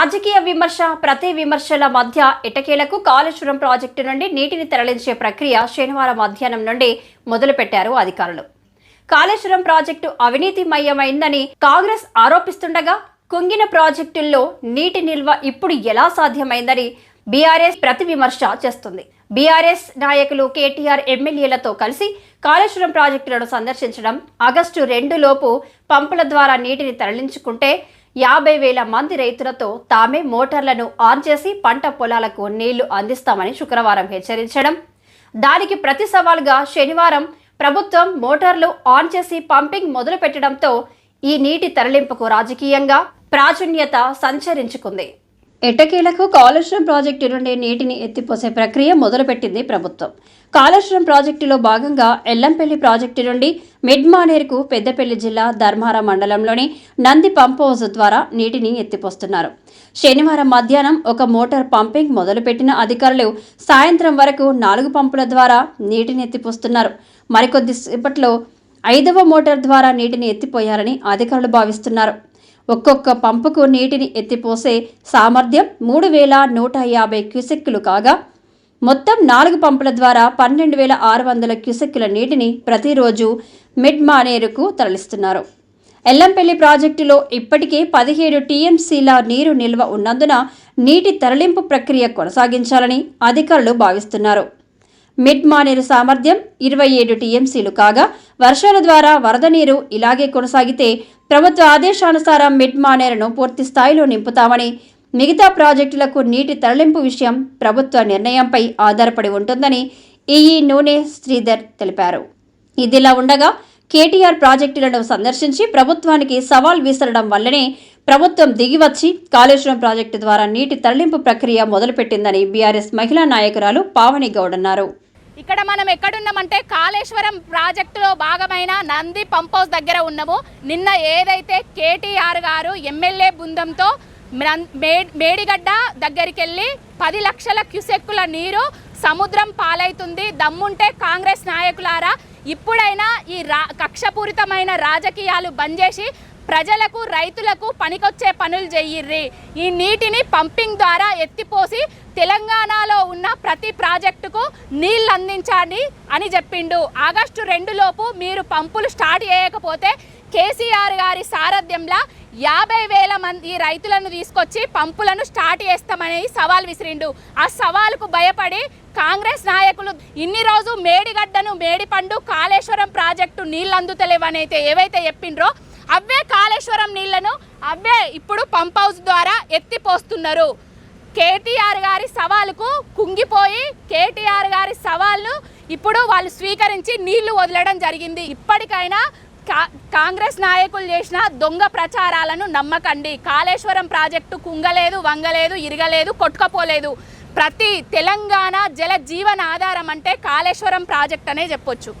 రాజకీయ విమర్శ ప్రతి విమర్శల మధ్య ఇటకేలకు కాళేశ్వరం ప్రాజెక్టు నుండి నీటిని తరలించే ప్రక్రియ శనివారం మధ్యాహ్నం నుండి మొదలుపెట్టారు అధికారులు. కాళేశ్వరం ప్రాజెక్టు అవినీతిమయమైందని కాంగ్రెస్ ఆరోపిస్తుండగా కుంగిన ప్రాజెక్టుల్లో నీటి నిల్వ ఇప్పుడు ఎలా సాధ్యమైందని బీఆర్ఎస్ ప్రతి విమర్శ చేస్తుంది. బీఆర్ఎస్ నాయకులు కేటీఆర్ ఎమ్మెల్యేలతో కలిసి కాళేశ్వరం ప్రాజెక్టులను సందర్శించడం ఆగస్టు రెండు లోపు పంపుల ద్వారా నీటిని తరలించుకుంటే యాభై వేల మంది రైతులతో తామే మోటార్లను ఆన్ చేసి పంట పొలాలకు నీళ్ళు అందిస్తామని శుక్రవారం హెచ్చరించడం. దానికి ప్రతి సవాల్గా శనివారం ప్రభుత్వం మోటార్లు ఆన్ చేసి పంపింగ్ మొదలు పెట్టడంతో ఈ నీటి తరలింపుకు రాజకీయంగా ప్రాచుణ్యత సంచరించుకుంది. ఎట్టకేలకు కాళేశ్వరం ప్రాజెక్టు నుండి నీటిని ఎత్తిపోసే ప్రక్రియ మొదలుపెట్టింది ప్రభుత్వం. కాళేశ్వరం ప్రాజెక్టులో భాగంగా ఎల్లంపల్లి ప్రాజెక్టు నుండి మిడ్మానేరుకు పెద్దపల్లి జిల్లా ధర్మారం మండలంలోని నంది పంప్ హౌస్ ద్వారా నీటిని ఎత్తిపోస్తున్నారు. శనివారం మధ్యాహ్నం ఒక మోటార్ పంపింగ్ మొదలుపెట్టిన అధికారులు సాయంత్రం వరకు నాలుగు పంపుల ద్వారా నీటిని ఎత్తిపోస్తున్నారు. మరికొద్దిసేపట్లో ఐదవ మోటార్ ద్వారా నీటిని ఎత్తిపోయారని అధికారులు భావిస్తున్నారు. ఒక్కొక్క పంపుకు నీటిని ఎత్తిపోసే సామర్థ్యం మూడు వేల నూట యాభై క్యూసెక్కులు కాగా మొత్తం నాలుగు పంపుల ద్వారా పన్నెండు వేల ఆరు వందల క్యూసెక్కుల నీటిని ప్రతిరోజు మిడ్ మానేరుకు తరలిస్తున్నారు. ఎల్లంపల్లి ప్రాజెక్టులో ఇప్పటికే పదిహేడు టీఎంసీల నీరు నిల్వ ఉన్నందున నీటి తరలింపు ప్రక్రియ కొనసాగించాలని అధికారులు భావిస్తున్నారు. మిడ్ మానేరు సామర్థ్యం ఇరవై ఏడు టీఎంసీలు కాగా వర్షాల ద్వారా వరద నీరు ఇలాగే కొనసాగితే ప్రభుత్వ ఆదేశానుసారం మిడ్ మానేరును పూర్తి స్థాయిలో నింపుతామని మిగతా ప్రాజెక్టులకు నీటి తరలింపు విషయం ప్రభుత్వ నిర్ణయంపై ఆధారపడి ఉంటుందని ఈఈ నూనె శ్రీధర్ తెలిపారు. ఇదిలా ఉండగా కేటీఆర్ ప్రాజెక్టులను సందర్శించి ప్రభుత్వానికి సవాల్ విసరడం వల్లనే ప్రభుత్వం దిగివచ్చి కాళేశ్వరం ప్రాజెక్టు ద్వారా నీటి తరలింపు ప్రక్రియ మొదలుపెట్టిందని బీఆర్ఎస్ మహిళా నాయకురాలు పావని గౌడ్ అన్నారు. ఇక్కడ మనం ఎక్కడున్నామంటే కాళేశ్వరం ప్రాజెక్టులో భాగమైన నంది పంప్ హౌస్ దగ్గర ఉన్నాము. నిన్న ఏదైతే కేటీఆర్ గారు ఎమ్మెల్యే బృందంతో మే- మేడిగడ్డ దగ్గరికి వెళ్ళి పది లక్షల క్యుసెక్కుల నీరు సముద్రం పాలైతుంది దమ్ముంటే కాంగ్రెస్ నాయకులారా. ఇప్పుడైనా ఈ రా కక్షపూరితమైన రాజకీయాలు బంద్ చేసి ప్రజలకు రైతులకు పనికొచ్చే పనులు చెయ్యిర్రి ఈ నీటిని పంపింగ్ ద్వారా ఎత్తిపోసి తెలంగాణలో ఉన్న ప్రతి ప్రాజెక్టుకు నీళ్ళు అందించండి అని చెప్పిండు ఆగస్టు రెండు లోపు మీరు పంపులు స్టార్ట్ చేయకపోతే కేసీఆర్ గారి సారథ్యంలో యాభై వేల మంది రైతులను తీసుకొచ్చి పంపులను స్టార్ట్ చేస్తామని సవాల్ విసిరిండు. ఆ సవాలుకు భయపడి కాంగ్రెస్ నాయకులు ఇన్ని రోజు మేడిగడ్డను మేడిపండు కాళేశ్వరం ప్రాజెక్టు నీళ్ళు అందుతలేవనైతే ఏవైతే చెప్పిండ్రో అవే కాళేశ్వరం నీళ్ళను అవే ఇప్పుడు పంప్ హౌస్ ద్వారా ఎత్తిపోస్తున్నారు. కేటీఆర్ గారి సవాలుకు కుంగిపోయి కేటీఆర్ గారి సవాల్ను ఇప్పుడు వాళ్ళు స్వీకరించి నీళ్ళు వదలడం జరిగింది. ఇప్పటికైనా కా కాంగ్రెస్ నాయకులు చేసిన దొంగ ప్రచారాలను నమ్మకండి. కాళేశ్వరం ప్రాజెక్టు కుంగలేదు వంగలేదు ఇరగలేదు కొట్టుకపోలేదు. ప్రతి తెలంగాణ జల జీవన ఆధారం అంటే కాళేశ్వరం ప్రాజెక్ట్ అనే చెప్పొచ్చు.